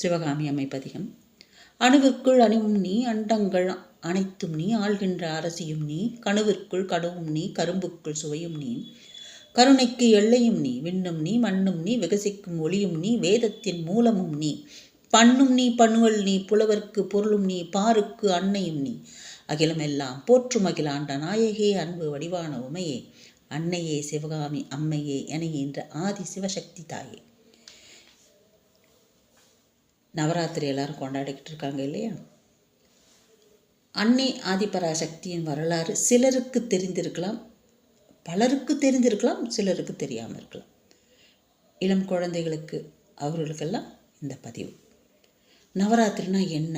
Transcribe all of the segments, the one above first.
சிவகாமி அமைப்பதிகம். அணுவிற்குள் அணிவும் நீ அண்டங்கள் அனைத்தும் நீ ஆள்கின்ற அரசியும் நீ கணுவிற்குள் கடவும் நீ கரும்புக்குள் சுவையும் நீ கருணைக்கு எல்லையும் நீ விண்ணும் நீ மண்ணும் நீ விகசிக்கும் ஒளியும் நீ வேதத்தின் மூலமும் நீ பண்ணும் நீ பண்ணுவல் நீ புலவர்க்கு பொருளும் நீ பாருக்கு அன்னையும் நீ அகிலம் எல்லாம் போற்றும் அகிலாண்ட நாயகே அன்பு வடிவான உமையே அன்னையே சிவகாமி அம்மையே என என்ற ஆதி சிவசக்தி தாயே. நவராத்திரி எல்லாரும் கொண்டாடிக்கிட்டு இருக்காங்க இல்லையா? அன்னை ஆதிபராசக்தியின் வரலாறு சிலருக்கு தெரிந்திருக்கலாம் பலருக்கு தெரிந்திருக்கலாம் சிலருக்கு தெரியாமல் இருக்கலாம். இளம் குழந்தைகளுக்கு அவர்களுக்கெல்லாம் இந்த பதிவு. நவராத்திரினா என்ன?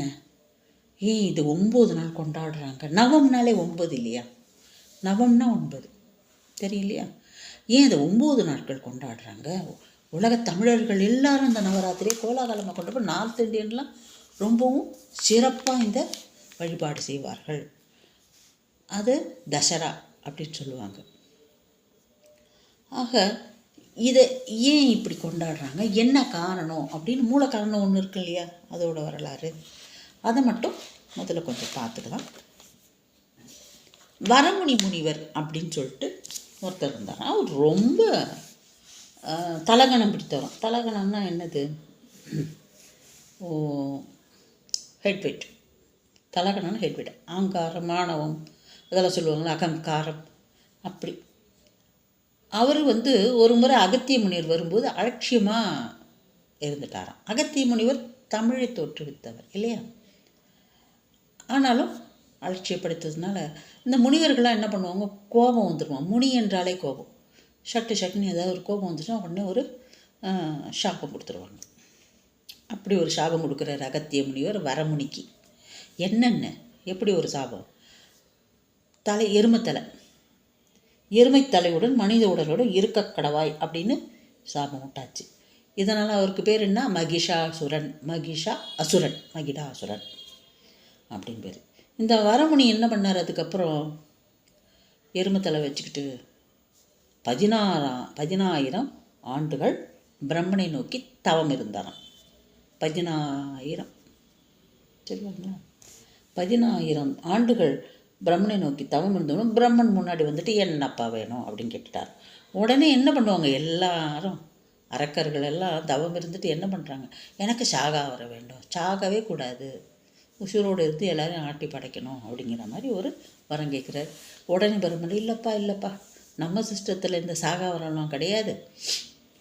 ஏன் இது ஒம்பது நாள் கொண்டாடுறாங்க? நவம்னாலே ஒம்பது இல்லையா? நவம்னா ஒன்பது. தெரியலையா ஏன் இதை ஒம்பது நாட்கள் கொண்டாடுறாங்க? உலக தமிழர்கள் எல்லாரும் இந்த நவராத்திரியை கோலாகலமாக கொண்டு போய் நார்த் இந்தியன்லாம் ரொம்பவும் சிறப்பாக இந்த வழிபாடு செய்வார்கள். அது தசரா அப்படின்னு சொல்லுவாங்க. ஆக இதை ஏன் இப்படி கொண்டாடுறாங்க? என்ன காரணம்? அப்படின்னு மூல காரணம் ஒன்று இருக்கு இல்லையா? அதோட வரலாறு. அதை மட்டும் முதல்ல கொஞ்சம் பார்த்துக்கலாம். வரமுனி முனிவர் அப்படின்னு சொல்லிட்டு ஒருத்தர் இருந்தார். அவர் ரொம்ப தலகணம் பிடித்தவரும் தலகணம்னா என்னது? ஓ ஹெட்வெட் தலகணம்னு தலகணம்னா ஆங்காரம் மாணவம் அதெல்லாம் சொல்லுவாங்களா அகங்காரம். அப்படி. அவர் வந்து ஒரு முறை அகத்திய முனிவர் வரும்போது அலட்சியமாக இருந்துட்டாராம். அகத்திய முனிவர் தமிழை தோற்றுவித்தவர் இல்லையா? ஆனாலும் அலட்சியப்படுத்துறதுனால இந்த முனிவர்கள்லாம் என்ன பண்ணுவாங்க? கோபம் வந்துடுவான் முனி என்றாலே கோபம். ஷட்டு ஷட்டுன்னு ஏதாவது ஒரு கோபம் வந்துச்சுன்னா உடனே ஒரு சாபம் கொடுத்துருவாங்க. அப்படி ஒரு சாபம் கொடுக்குறாரு அகத்திய முனிவர் வரமுனிக்கு. என்னென்ன? எப்படி ஒரு சாபம்? தலை எருமைத்தலை. எருமை தலையுடன் மனித உடலுடன் இருக்க கடவாய் அப்படின்னு சாபம் விட்டாச்சு இதனால் அவருக்கு பேர் என்ன? மகிஷா சுரன் மகிஷா அசுரன் மகிடா அசுரன் அப்படின்னு பேர். இந்த வரமுனி என்ன பண்ணார்? அதுக்கப்புறம் எருமத்தலை வச்சுக்கிட்டு பதினாறா பதினாயிரம் ஆண்டுகள் பிரம்மனை நோக்கி தவம் இருந்தாராம். பதினாயிரம். சரிங்களா பதினாயிரம் ஆண்டுகள் பிரம்மனை நோக்கி தவம் இருந்தவனும் பிரம்மன் முன்னாடி வந்துட்டு என்னப்பா வேணும் அப்படின்னு கேட்டுட்டார். உடனே என்ன பண்ணுவாங்க? எல்லாரும் அரக்கர்கள் எல்லாம் தவம் இருந்துட்டு என்ன பண்ணுறாங்க எனக்கு சாகா வர வேண்டும். சாகவே கூடாது. உசுரோடு இருந்து எல்லோரும் ஆட்டி படைக்கணும் அப்படிங்கிற மாதிரி ஒரு வரம் கேட்குறாரு. உடனே பிரம்மன் இல்லைப்பா இல்லைப்பா. நம்ம சிஸ்டத்தில் இந்த சாகாவரம்லாம் கிடையாது.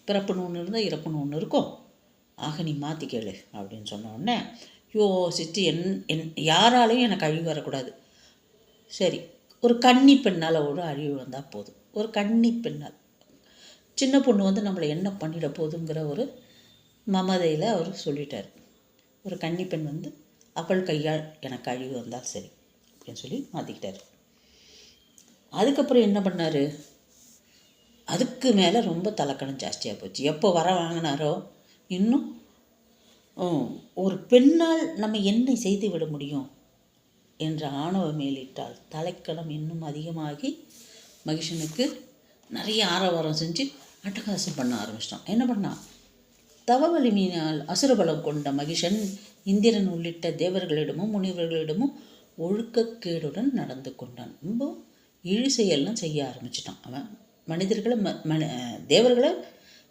பிறப்புன்னு ஒன்று இருந்தால் இறப்புன்னு ஒன்று இருக்கும். ஆக நீ மாற்றி கேளு அப்படின்னு சொன்ன உடனே யோசித்து என் என் யாராலையும் எனக்கு அழிவு வரக்கூடாது. சரி ஒரு கன்னி பெண்ணால் ஒரு அழிவு வந்தால் போதும். ஒரு கன்னி பெண்ணால். சின்ன பொண்ணு வந்து நம்மளை என்ன பண்ணிட போதுங்கிற ஒரு மமதையில் அவர் சொல்லிட்டார். ஒரு கன்னி பெண் வந்து அவள் கையால் எனக்கு அழிவு வந்தால் சரி அப்படின்னு சொல்லி மாற்றிக்கிட்டார் அதுக்கப்புறம் என்ன பண்ணார்? அதுக்கு மேலே ரொம்ப தலைக்கணம் ஜாஸ்தியாக போச்சு. எப்போ வர வாங்கினாரோ இன்னும் ஒரு பெண்ணால் நம்ம என்ன செய்து விட முடியும் என்ற ஆணவ மேலிட்டால் தலைக்கணம் இன்னும் அதிகமாகி மகிஷனுக்கு நிறைய ஆரவாரம் செஞ்சு அட்டகாசம் பண்ண ஆரம்பிச்சிட்டான். என்ன பண்ணான் தவ வலிமையினால் அசுரபலம் கொண்ட மகிஷன் இந்திரன் உள்ளிட்ட தேவர்களிடமும் முனிவர்களிடமும் ஒழுக்கக்கேடுடன் நடந்து கொண்டான். ரொம்ப இழிசெயெல்லாம் செய்ய ஆரம்பிச்சிட்டான் அவன். மனிதர்களை ம மன தேவர்களை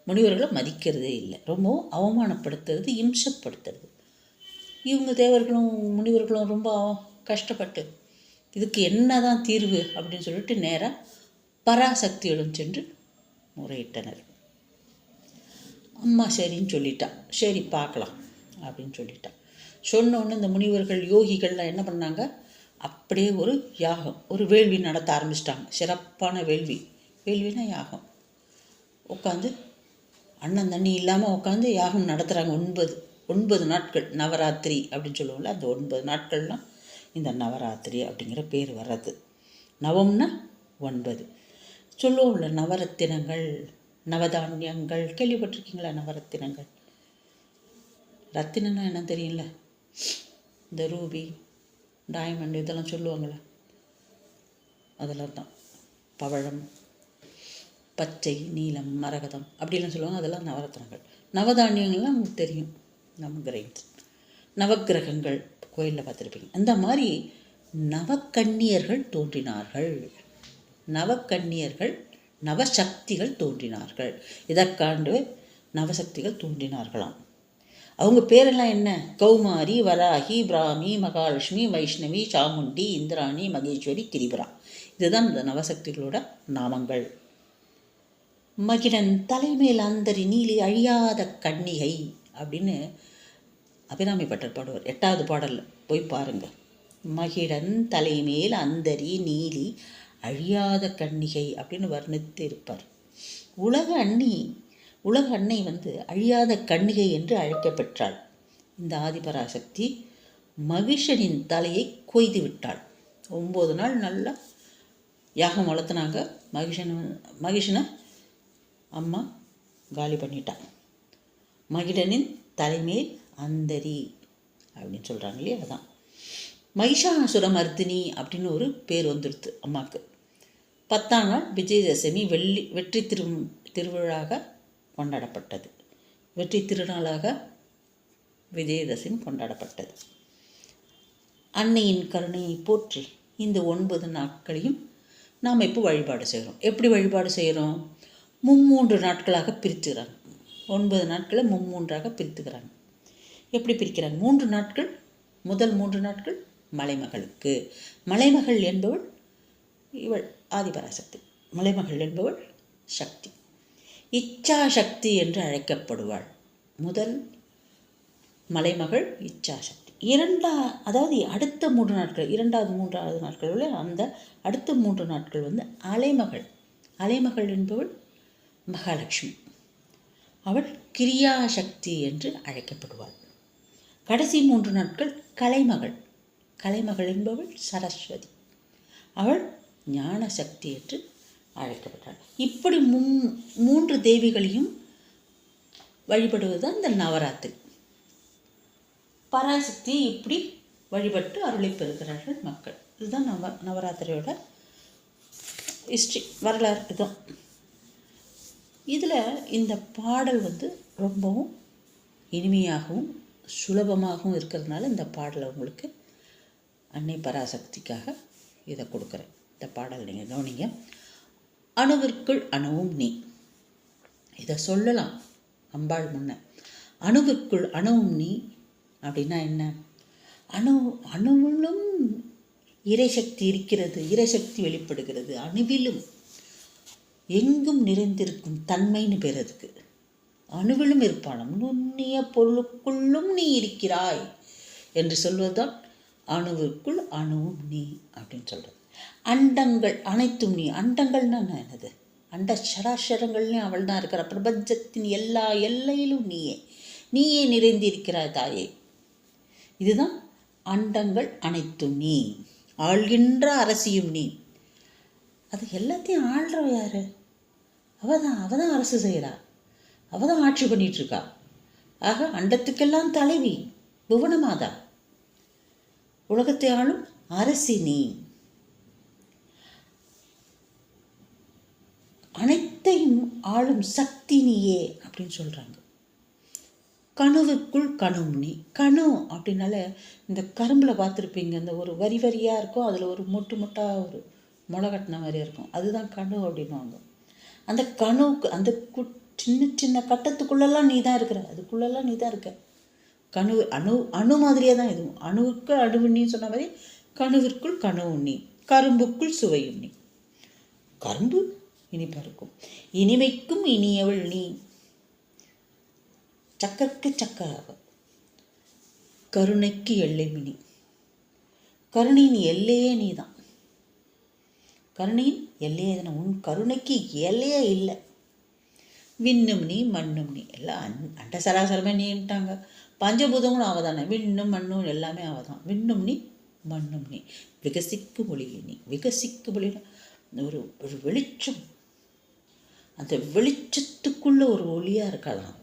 முனிவர்களை மதிக்கிறதே இல்லை. ரொம்பவும் அவமானப்படுத்துறது இம்சப்படுத்துறது. இவங்க தேவர்களும் முனிவர்களும் ரொம்ப கஷ்டப்பட்டு இதுக்கு என்ன தான் தீர்வு அப்படின்னு சொல்லிட்டு நேராக பராசக்தியிடம் சென்று முறையிட்டனர். அம்மா சரின்னு சொல்லிட்டான் சரி பார்க்கலாம் அப்படின்னு சொல்லிட்டான் சொன்னோன்னு இந்த முனிவர்கள் யோகிகள்லாம் என்ன பண்ணாங்க? அப்படியே ஒரு யாகம் ஒரு வேள்வி நடத்த ஆரம்பிச்சிட்டாங்க. சிறப்பான வேள்வி. கேள்வினா யாகம். உட்காந்து அண்ணன் தண்ணி இல்லாமல் உட்காந்து யாகம் நடத்துகிறாங்க ஒன்பது ஒன்பது நாட்கள் நவராத்திரி அப்படின்னு சொல்லுவோம்ல அந்த ஒன்பது நாட்கள்லாம் இந்த நவராத்திரி அப்படிங்கிற பேர் வர்றது. நவம்னா ஒன்பது. சொல்லுவோம்ல நவரத்தினங்கள் நவதானியங்கள். கேள்விப்பட்டிருக்கீங்களா நவரத்தினங்கள்? ரத்தினம்னா என்ன தெரியல இந்த ரூபி டைமண்ட் இதெல்லாம் சொல்லுவாங்களே அதெல்லாம் தான். பவழம் பச்சை நீலம் மரகதம் அப்படிலாம் சொல்லுவாங்க. அதெல்லாம் நவரத்னங்கள். நவதானியங்கள்லாம் உங்களுக்கு தெரியும். நவகிரகங்கள். நவக்கிரகங்கள் கோயிலில் பார்த்துருப்பீங்க. அந்த மாதிரி நவக்கன்னியர்கள் தோன்றினார்கள். நவக்கன்னியர்கள் நவசக்திகள் தோன்றினார்கள். இதற்காண்டு நவசக்திகள் தோன்றினார்களாம். அவங்க பேரெல்லாம் என்ன? கௌமாரி வராகி பிராமி மகாலட்சுமி வைஷ்ணவி சாமுண்டி இந்திராணி மகேஸ்வரி திரிபுரா. இதுதான் இந்த நவசக்திகளோட நாமங்கள். மகிழன் தலைமேல் அந்தரி நீலி அழியாத கன்னிகை அப்படின்னு அபிராமி பட்டர் பாடுவார். எட்டாவது பாடலில் போய் பாருங்கள் மகிழன் தலைமேல் அந்தரி நீலி அழியாத கன்னிகை அப்படின்னு வர்ணித்து இருப்பார் உலக அண்ணி உலக அன்னை வந்து அழியாத கன்னிகை என்று அழைக்கப்பெற்றாள். இந்த ஆதிபராசக்தி மகிஷனின் தலையை கொய்து விட்டாள். ஒம்பது நாள் நல்லா யாகம் வளர்த்துனாங்க. மகிஷன் மகிஷனை அம்மா காலி பண்ணிட்டான் மகிழனின் தலைமேல் அந்தரி அப்படின்னு சொல்கிறாங்க இல்லையா? அதான். மகிஷாசுரமர்த்தினி அப்படின்னு ஒரு பேர் வந்துடுது அம்மாவுக்கு பத்தாம் நாள் விஜயதசமி வெள்ளி வெற்றி திரு திருவிழாக கொண்டாடப்பட்டது. வெற்றி திருநாளாக விஜயதசமி கொண்டாடப்பட்டது. அன்னையின் கருணையை போற்றி இந்த ஒன்பது நாட்களையும் நாம் இப்போ வழிபாடு செய்கிறோம்? எப்படி வழிபாடு செய்கிறோம்? மும்மூன்று நாட்களாக பிரித்துக்கிறாங்க ஒன்பது நாட்களை மும்மூன்றாக பிரித்துக்கிறாங்க எப்படி பிரிக்கிறாங்க? மூன்று நாட்கள் முதல் மூன்று நாட்கள் மலைமகளுக்கு. மலைமகள் என்பவள் இவள் ஆதிபராசக்தி. மலைமகள் என்பவள் சக்தி. இச்சா சக்தி என்று அழைக்கப்படுவாள். முதல் மலைமகள் இச்சா சக்தி இரண்டா அதாவது அடுத்த மூன்று நாட்கள் இரண்டாவது மூன்றாவது நாட்களில் அந்த அடுத்த மூன்று நாட்கள் வந்து அலைமகள். அலைமகள் என்பவள் மகாலட்சுமி. அவள் கிரியா சக்தி என்று அழைக்கப்படுவாள். கடைசி மூன்று நாட்கள் கலைமகள். கலைமகள் என்பவள் சரஸ்வதி. அவள் ஞான சக்தி என்று அழைக்கப்பட்டாள் இப்படி மூ மூன்று தேவிகளையும் வழிபடுவது தான் இந்த நவராத்திரி. பராசக்தி இப்படி வழிபட்டு அருளை பெறுகிறார்கள் மக்கள். இதுதான் நவ நவராத்திரியோட ஹிஸ்ட்ரி வரலாறு. இதுதான். இதில் இந்த பாடல் வந்து ரொம்பவும் இனிமையாகவும் சுலபமாகவும் இருக்கிறதுனால இந்த பாடலை உங்களுக்கு அன்னை பராசக்திக்காக இதை கொடுக்குறேன். இந்த பாடல் நீங்கள் கவனிங்க. அணுவிற்குள் அணுவும் நீ. இதை சொல்லலாம். அம்பாள் முன்ன. அணுவிற்குள் அணுவும் நீ அப்படின்னா என்ன? அணு அணுவிலும் இறைசக்தி இருக்கிறது இறைசக்தி வெளிப்படுகிறது அணுவிலும். எங்கும் நிறைந்திருக்கும் தன்மைன்னு பேர் அதுக்கு. அணுவிலும் இருப்பானம் நுண்ணிய பொருளுக்குள்ளும் நீ இருக்கிறாய் என்று சொல்வதுதான் அணுவிற்குள் அணுவும் நீ அப்படின்னு சொல்கிறது அண்டங்கள் அனைத்தும் நீ. அண்டங்கள்னா நான் என்னது? அண்ட சராசரங்கள்லையும் அவள் தான் இருக்கிற. பிரபஞ்சத்தின் எல்லா எல்லையிலும் நீயே. நீயே நிறைந்திருக்கிறாய் தாயே. இதுதான் அண்டங்கள் அனைத்தும் நீ. ஆள்கின்ற அரசியும் நீ. அது எல்லாத்தையும் ஆள்றவ யாரு? அவ தான் அவ தான் அரசு செய்கிறா அவ தான் ஆட்சி பண்ணிகிட்ருக்கா ஆக அண்டத்துக்கெல்லாம் தலைவி புவனமாதா. உலகத்தை ஆளும் அரசி நீ அனைத்தையும் ஆளும் சக்தி நீயே அப்படின்னு சொல்கிறாங்க கனவுக்குள் கனவு நீ கணு அப்படின்னால இந்த கரும்பில் பார்த்துருப்பீங்க இந்த ஒரு வரி வரியாக இருக்கும் அதில் ஒரு மொட்டு மொட்டாக ஒரு முளை கட்டின மாதிரி இருக்கும். அதுதான் கணு அப்படின்வாங்க அந்த கனவுக்கு அந்த கு சின்ன சின்ன கட்டத்துக்குள்ளெல்லாம் நீ தான் இருக்கிற. அதுக்குள்ளெல்லாம் நீ தான் இருக்க. கனவு அணு அணு மாதிரியே தான் இதுவும் அணுவுக்கு அணுவுண்ணின்னு சொன்ன மாதிரி கணுவிற்குள் கனவு உண்ணி கரும்புக்குள் சுவை உண்ணி கரும்பு இனிப்பாக இருக்கும் இனிமைக்கும் இனியவள் நீ. சக்கருக்கு சக்கராக கருணைக்கு எல்லை மினி. கருணையின் எல்லையே நீ தான் கருணையின் எல்லையே தானே உன் கருணைக்கு எல்லையே இல்லை. விண்ணும் நீ மண்ணும் நீ. எல்லாம் அன் அண்ட சராசரமே நீன்ட்டாங்க பஞ்சபூதங்களும் அவ தானே விண்ணும் மண்ணும் எல்லாமே அவ தான் விண்ணும் நீ மண்ணும் நீ. விகசிக்கும் ஒளி நீ. விகசிக்கும் ஒளினா ஒரு ஒரு வெளிச்சம். அந்த வெளிச்சத்துக்குள்ளே ஒரு ஒளியாக இருக்கலாம்.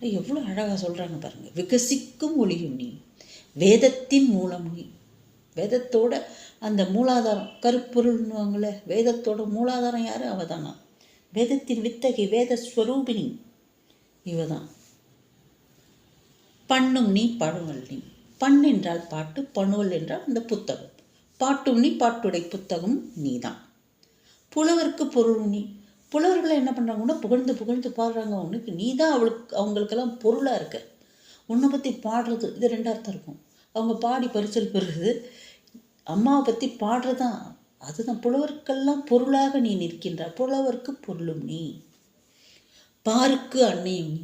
எவ்வளோ அழகாக சொல்கிறாங்க பாருங்கள் விகசிக்கும் ஒளியும் நீ. வேதத்தின் மூலம் நீ. வேதத்தோட அந்த மூலாதாரம் கருப்பொருள்னுவாங்களே வேதத்தோட மூலாதாரம் யார்? அவ தானா வேதத்தின் வித்தகை வேத ஸ்வரூபிணி இவ தான் பண்ணும் நீ பழுவல் நீ. பண் என்றால் பாட்டு பணுவல் என்றால் அந்த புத்தகம். பாட்டும் நீ பாட்டுடை புத்தகம் நீ தான் புலவருக்கு பொருள் நீ. புலவர்களை என்ன பண்ணுறாங்கன்னா புகழ்ந்து புகழ்ந்து பாடுறாங்க. அவனுக்கு நீ தான் அவளுக்கு அவங்களுக்கெல்லாம் பொருளாக இருக்க. உன்னை பற்றி பாடுறது இது ரெண்டு அர்த்தம் இருக்கும். அவங்க பாடி பரிசல் பெறுறது அம்மாவை பற்றி பாடுறதான் அதுதான் புலவருக்கெல்லாம் பொருளாக நீ நிற்கின்றாய் புலவருக்கு பொருளும் நீ. பாருக்கு அன்னையும் நீ.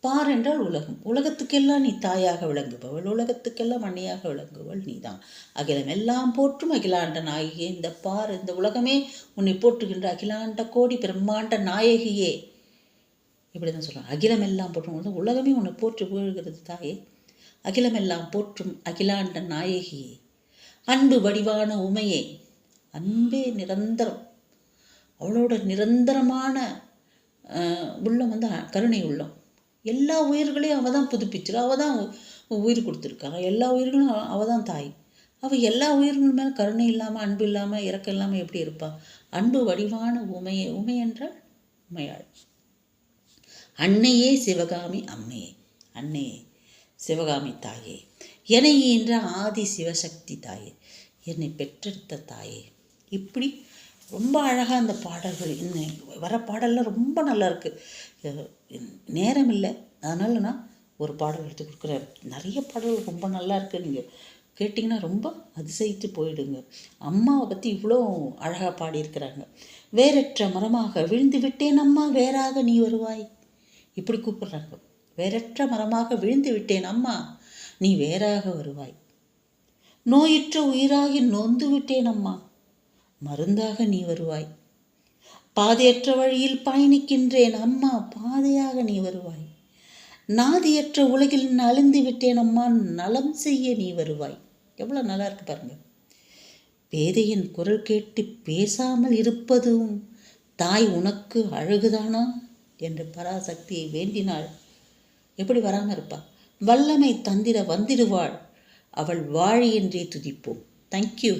பார் என்றால் உலகம். உலகத்துக்கெல்லாம் நீ தாயாக விளங்குபவள் உலகத்துக்கெல்லாம் அன்னையாக விளங்குவள் நீதான். அகிலம் எல்லாம் போற்றும் அகிலாண்ட நாயகியே இந்த பார் இந்த உலகமே உன்னை போற்றுகின்ற அகிலாண்ட கோடி பிரம்மாண்ட நாயகியே. இப்படி தான் சொல்கிறேன் அகிலம் எல்லாம் போற்றும் உலகமே உன்னை போற்று புகழ்கிறது தாயே. அகிலம் எல்லாம் போற்றும் அகிலாண்ட நாயகியே. அன்பு வடிவான உமையே அன்பே நிரந்தரம். அவளோட நிரந்தரமான உள்ளம் வந்து கருணை உள்ளம். எல்லா உயிர்களையும் அவள் தான் புதுப்பிச்சிரு அவள் தான் உயிர் கொடுத்துருக்காங்க எல்லா உயிர்களும் அவள் தான் தாய். அவள் எல்லா உயிர்கள் மேலே கருணை இல்லாமல் அன்பு இல்லாமல் இறக்கம் இல்லாமல் எப்படி இருப்பாள் அன்பு வடிவான உமையே உமை என்றால் உமையாள். அன்னையே சிவகாமி அம்மையே அன்னையே சிவகாமி தாயே. என்னை என்ற ஆதி சிவசக்தி தாயே என்னை பெற்றெடுத்த தாயே. இப்படி ரொம்ப அழகாக அந்த பாடல்கள் இன்னும் வர பாடல்லாம் ரொம்ப நல்லா இருக்குது நேரம் இல்லை. அதனால நான் ஒரு பாடல் எடுத்து கொடுக்குறேன். நிறைய பாடல்கள் ரொம்ப நல்லா இருக்குது நீங்கள் கேட்டிங்கன்னா ரொம்ப அதிசயித்து போயிடுங்க. அம்மாவை பற்றி இவ்வளோ அழகாக பாடியிருக்கிறாங்க. வேறற்ற மரமாக விழுந்து விட்டேன் அம்மா வேறாக நீ வருவாய். இப்படி கூப்பிட்றாங்க. வேறற்ற மரமாக விழுந்து விட்டேன் அம்மா. நீ வேறாக வருவாய். நோயுற்ற உயிராகி நொந்து விட்டேன் அம்மா. மருந்தாக நீ வருவாய். பாதையற்ற வழியில் பயணிக்கின்றேன் அம்மா. பாதையாக நீ வருவாய். நாதியற்ற உலகில் நலிந்து விட்டேன் அம்மா. நலம் செய்ய நீ வருவாய். எவ்வளோ நல்லா இருக்கு பாருங்க. பேதையின் குரல் கேட்டு பேசாமல் இருப்பதும் தாய் உனக்கு அழகுதானா? என்று பராசக்தியை வேண்டினாள். எப்படி வராமல் இருப்பா? வல்லமை தந்திர வந்திடுவாள். அவள் வாழி என்றே துதிப்போம் தேங்க்யூ